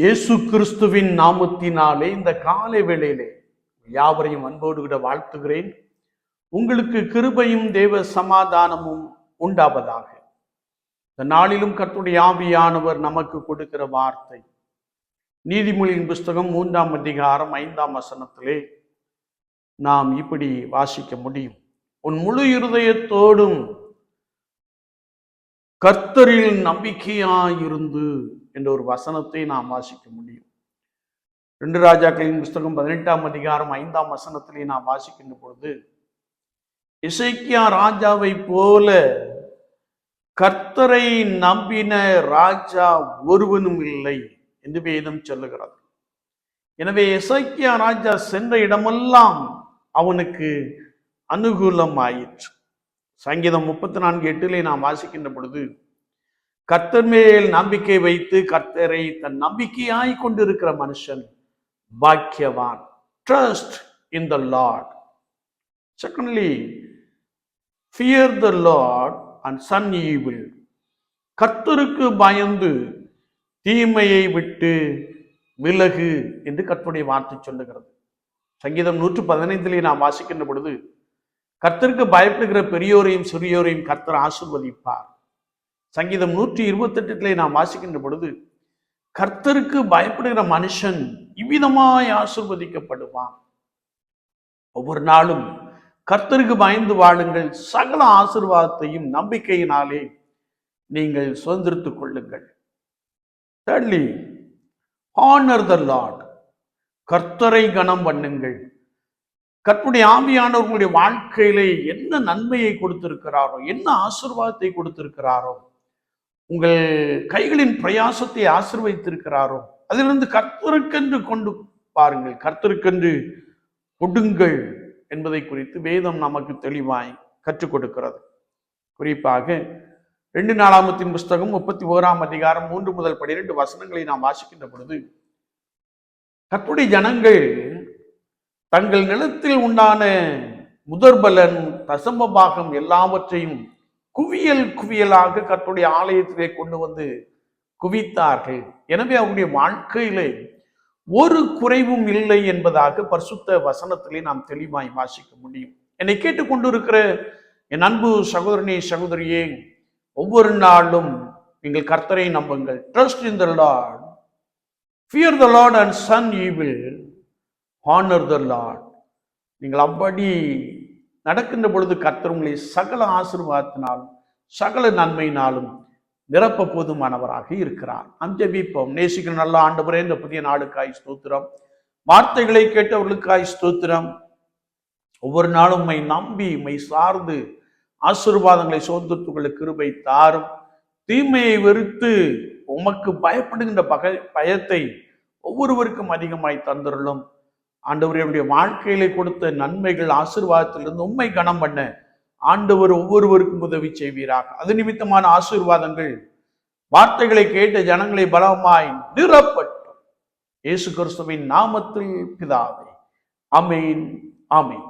இயேசு கிறிஸ்துவின் நாமத்தினாலே இந்த காலை வேளையிலே யாவரையும் அன்போடு கூட வாழ்த்துகிறேன். உங்களுக்கு கிருபையும் தேவ சமாதானமும் உண்டாவதாக. இந்த நாளிலும் கர்த்தருடைய ஆவியானவர் நமக்கு கொடுக்கிற வார்த்தை. நீதிமொழியின் புஸ்தகம் மூன்றாம் அதிகாரம் ஐந்தாம் வசனத்திலே நாம் இப்படி வாசிக்க முடியும். உன் முழு இருதயத்தோடும் கர்த்தரில் நம்பிக்கையாயிருந்து என்ற ஒரு வசனத்தை நாம் வாசிக்க முடியும். ரெண்டு ராஜாக்களின் புஸ்தகம் பதினெட்டாம் அதிகாரம் ஐந்தாம் வசனத்திலே நாம் வாசிக்கின்ற பொழுது இசைக்கியா ராஜாவை போல கர்த்தரை நம்பின ராஜா ஒருவனும் இல்லை என்று வேதம் சொல்லுகிறது. எனவே இசைக்கியா ராஜா சென்ற இடமெல்லாம் அவனுக்கு அனுகூலம் ஆயிற்று சங்கீதம் முப்பத்தி நான்கு எட்டிலே நாம் வாசிக்கின்ற பொழுது கர்த்தர் மேல் நம்பிக்கை வைத்து கர்த்தரை தன் நம்பிக்கையாய் கொண்டிருக்கிற மனுஷன் பாக்கியவான். Trust in the Lord secondly fear the Lord and shun evil கர்த்தருக்கு பயந்து தீமையை விட்டு விலகு என்று கர்த்தருடைய வார்த்தை சொல்லுகிறது. சங்கீதம் நூற்று பதினைந்திலே நாம் வாசிக்கின்ற பொழுது கர்த்தருக்கு பயப்படுகிற பெரியோரையும் சிறியோரையும் கர்த்தர் ஆசிர்வதிப்பார். சங்கீதம் நூற்றி இருபத்தெட்டுல நாம் வாசிக்கின்ற பொழுது கர்த்தருக்கு பயப்படுகிற மனுஷன் இவ்விதமாய் ஆசிர்வதிக்கப்படுவான். ஒவ்வொரு நாளும் கர்த்தருக்கு பயந்து வாழுங்கள். சகல ஆசிர்வாதத்தையும் நம்பிக்கையினாலே நீங்கள் சுதந்திரித்துக் கொள்ளுங்கள். தேர்ட்லி ஹானர் த லார்ட் கர்த்தரை கனம் பண்ணுங்கள். கர்த்தருடைய ஆவியானவர்களுடைய வாழ்க்கையிலே என்ன நன்மையை கொடுத்திருக்கிறாரோ என்ன ஆசிர்வாதத்தை கொடுத்திருக்கிறாரோ உங்கள் கைகளின் பிரயாசத்தை ஆசிர்வதித்திருக்கிறாரோ அதிலிருந்து கர்த்தருக்கென்று கொண்டு பாருங்கள். கர்த்தருக்கென்று கொடுங்கள் என்பதை குறித்து வேதம் நமக்கு தெளிவாய் கற்றுக் கொடுக்கிறது. குறிப்பாக ரெண்டு நாளாமத்தின் புஸ்தகம் முப்பத்தி ஓராம் அதிகாரம் மூன்று முதல் பனிரெண்டு வசனங்களை நாம் வாசிக்கின்ற பொழுது கற்புடைய ஜனங்கள் தங்கள் நிலத்தில் உண்டான முதற்பலன் தசம பாகம் எல்லாவற்றையும் குவியல் குவியலாக கர்த்தருடைய ஆலயத்திலே கொண்டு வந்து குவித்தார்கள். எனவே அவருடைய வாழ்க்கையிலே ஒரு குறைவும் இல்லை என்பதாக பரிசுத்த வசனத்திலே நாம் தெளிவாய் வாசிக்க முடியும். என்னை கேட்டுக்கொண்டிருக்கிற என் அன்பு சகோதரனே சகோதரியே ஒவ்வொரு நாளும் நீங்கள் கர்த்தரை நம்புங்கள். Trust in the Lord fear the Lord and shun evil honour the Lord நீங்கள் அப்படி நடக்கின்ற பொழுது கர்த்தர் உங்களை சகல ஆசிர்வாதத்தினாலும் சகல நன்மையினாலும் நிரப்ப போதுமானவராக இருக்கிறார். அஞ்சபிப்போம். நேசிக்கிற நல்ல ஆண்டவரே இந்த புதிய நாளுக்காய் ஸ்தோத்திரம். வார்த்தைகளை கேட்டவர்களுக்காய் ஸ்தோத்திரம். ஒவ்வொரு நாளும் உண்மை நம்பி உண்மை சார்ந்து ஆசீர்வாதங்களை சோதத்துக்குள்ள கிருபை தாரும். தீமையை வெறுத்து உமக்கு பயப்படுகின்ற பகை பயத்தை ஒவ்வொருவருக்கும் அதிகமாய் தந்துள்ளோம் ஆண்டவருடைய வாழ்க்கையில கொடுத்த நன்மைகள் ஆசீர்வாதத்திலிருந்து உண்மை கனம் பண்ண ஆண்டவர் ஒவ்வொருவருக்கும் உதவி செய்வீராக. அது நிமித்தமான ஆசீர்வாதங்கள். வார்த்தைகளை கேட்ட ஜனங்களை பலமாய் நிறப்பட்டும் இயேசு கிறிஸ்துவின் நாமத்தில் பிதாவே. அமேன் ஆமீன்.